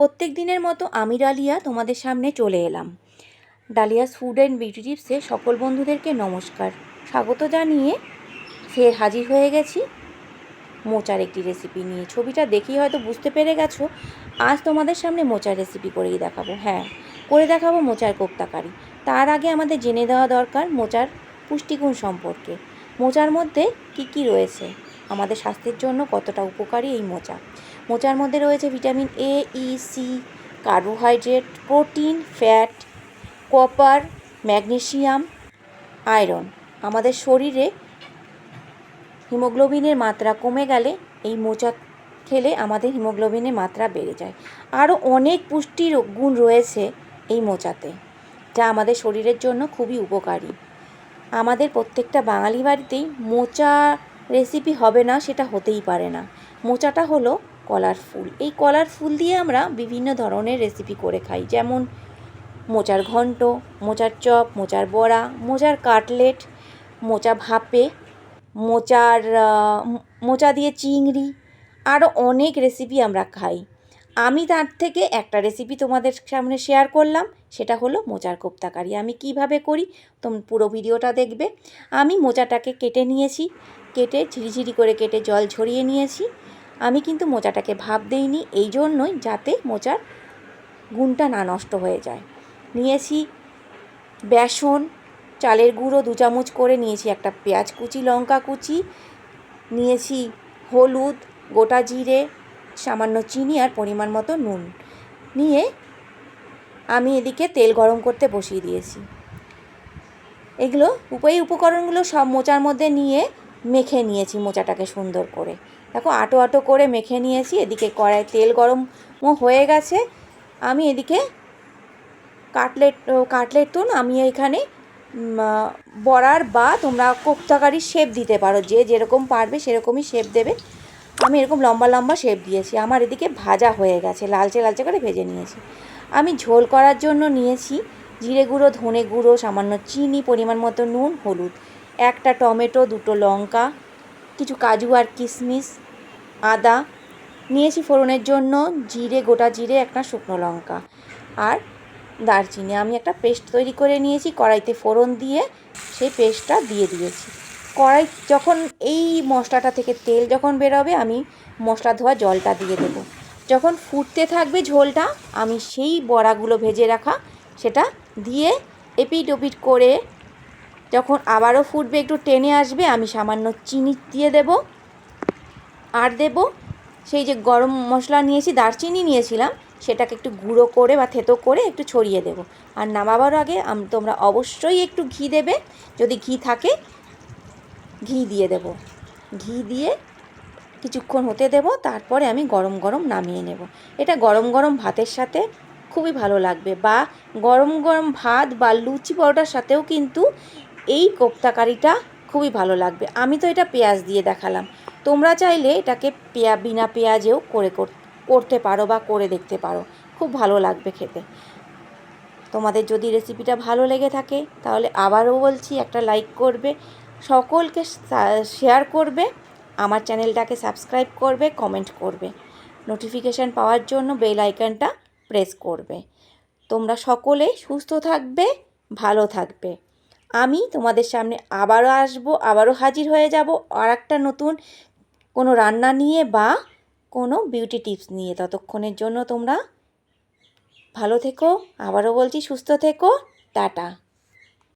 প্রত্যেক দিনের মতো আমি ডালিয়া তোমাদের সামনে চলে এলাম। ডালিয়াস ফুড অ্যান্ড বিউটি টিপসে সকল বন্ধুদেরকে নমস্কার। স্বাগত জানিয়ে ফের হাজির হয়ে গেছি। মোচার একটি রেসিপি নিয়ে। ছবিটা দেখেই হয়তো বুঝতে পেরে গেছো, আজ তোমাদের সামনে মোচার রেসিপি করেই দেখাবো। হ্যাঁ করে দেখাবো মোচার কোপ্তাকারি। তার আগে আমাদের জেনে দেওয়া দরকার মোচার পুষ্টিগুণ সম্পর্কে। মোচার মধ্যে কি কি রয়েছে? আমাদের স্বাস্থ্যের জন্য কতটা উপকারী এই মোচা? মোচার মধ্যে রয়েছে vitamin A E C carbohydrate protein fat copper magnesium iron আমাদের শরীরে হিমোগ্লোবিনের মাত্রা কমে গেলে এই মোচা খেলে আমাদের হিমোগ্লোবিনের মাত্রা বেড়ে যায়। আরও অনেক পুষ্টির গুণ রয়েছে এই মোচাতে, যা আমাদের শরীরের জন্য খুবই উপকারী। আমাদের প্রত্যেকটা বাঙালি বাড়িতেই মোচা রেসিপি হবে না, সেটা হতেই পারে না। মোচাটা হলো কলার ফুল। এই কলার ফুল দিয়ে আমরা বিভিন্ন ধরনের রেসিপি করে খাই। যেমন মোচার ঘন্ট, মোচার চপ, মোচার বড়া, মোচার কাটলেট, মোচা ভাপে, মোচার মোচা দিয়ে চিংড়ি আরও অনেক রেসিপি আমরা খাই। আমি তার থেকে একটা রেসিপি তোমাদের সামনে শেয়ার করলাম, সেটা হলো মোচার কোপ্তাকারি আমি কীভাবে করি, তোম পুরো ভিডিওটা দেখবে। আমি মোচাটাকে কেটে নিয়েছি, কেটে ঝিরিঝিরি করে কেটে জল ঝরিয়ে নিয়েছি। আমি কিন্তু মোচাটাকে ভাপ দেইনি এই জন্যই যাতে মোচার গুণটা না নষ্ট হয়ে যায়। নিয়েছি বেসন, চালের গুঁড়ো দু চামচ করে নিয়েছি একটা পেঁয়াজ কুচি, লঙ্কা কুচি, নিয়েছি হলুদ, গোটা জিরে, সামান্য চিনি আর পরিমাণ মতো নুন। নিয়ে আমি এদিকে তেল গরম করতে বসিয়ে দিয়েছি। এগুলো উপায় উপকরণগুলো সব মোচার মধ্যে নিয়ে মেখে নিয়েছি মোচাটাকে সুন্দর করে। দেখো, আটো আটো করে মেখে নিয়েছি, এদিকে কড়াই তেল গরম হয়ে গেছে। আমি এদিকে কাটলেট কাটলেট তো না, আমি এখানে বড়ার বা তোমরা কোপ্তাকারির শেপ দিতে পারো, যে যেরকম পারবে সেরকমই শেপ দেবে। আমি এরকম লম্বা লম্বা শেপ দিয়েছি। আমার এদিকে ভাজা হয়ে গেছে, লালচে লালচে করে ভেজে নিয়েছি। আমি ঝোল করার জন্য নিয়েছি জিরে গুঁড়ো, ধনে গুঁড়ো, সামান্য চিনি, পরিমাণ মতো নুন, হলুদ। একটা টমেটো, দুটো লঙ্কা, কিছু কাজু আর কিশমিশ আদা। নিয়েছি ফোড়নের জন্য জিরে, গোটা জিরে, একটা শুকনো লঙ্কা আর দারচিনি। আমি একটা পেস্ট তৈরি করে নিয়েছি, কড়াইতে ফোড়ন দিয়ে সেই পেস্টটা দিয়ে দিয়েছি। কড়াই যখন এই মশলাটা থেকে তেল যখন বেরোবে, আমি মশলা ধোয়া জলটা দিয়ে দেব। যখন ফুটতে থাকবে ঝোলটা, আমি সেই বড়াগুলো ভেজে রাখা, সেটা দিয়ে এপিট ওপিট করে যখন আবারও ফুটবে, একটু টেনে আসবে, আমি সামান্য চিনি দিয়ে দেব। আর দেব সেই যে গরম মশলা নিয়েছি, দারচিনি নিয়েছিলাম, সেটাকে একটু গুঁড়ো করে বা থেতো করে একটু ছড়িয়ে দেব। আর নামাবার আগে তোমরা অবশ্যই একটু ঘি দেবে। যদি ঘি থাকে, ঘি দিয়ে দেব। ঘি দিয়ে কিছুক্ষণ হতে দেব, তারপরে আমি গরম গরম নামিয়ে নেব। এটা গরম গরম ভাতের সাথে খুবই ভালো লাগবে বা গরম গরম ভাত বা লুচি পরোটার সাথেও কিন্তু এই কোপ্তাকারিটা খুবই ভালো লাগবে। আমি তো এটা পেঁয়াজ দিয়ে দেখালাম। তোমরা চাইলে এটাকে পেঁয়া, বিনা পেঁয়াজেও করে করতে পারো বা করে দেখতে পারো। খুব ভালো লাগবে খেতে। তোমাদের যদি রেসিপিটা ভালো লেগে থাকে, তাহলে আবারও বলছি, একটা লাইক করবে, সকলকে শেয়ার করবে, আমার চ্যানেলটাকে সাবস্ক্রাইব করবে কমেন্ট করবে। নোটিফিকেশান পাওয়ার জন্য বেল আইকনটা প্রেস করবে। তোমরা সকলে সুস্থ থাকবে, ভালো থাকবে। আমি তোমাদের সামনে আবারও আসব, আবারও হাজির হয়ে যাব আর একটা নতুন কোনো রান্না নিয়ে বা কোনো বিউটি টিপস নিয়ে। ততক্ষণের জন্য তোমরা ভালো থেকো, আবারও বলছি সুস্থ থেকো, টাটা।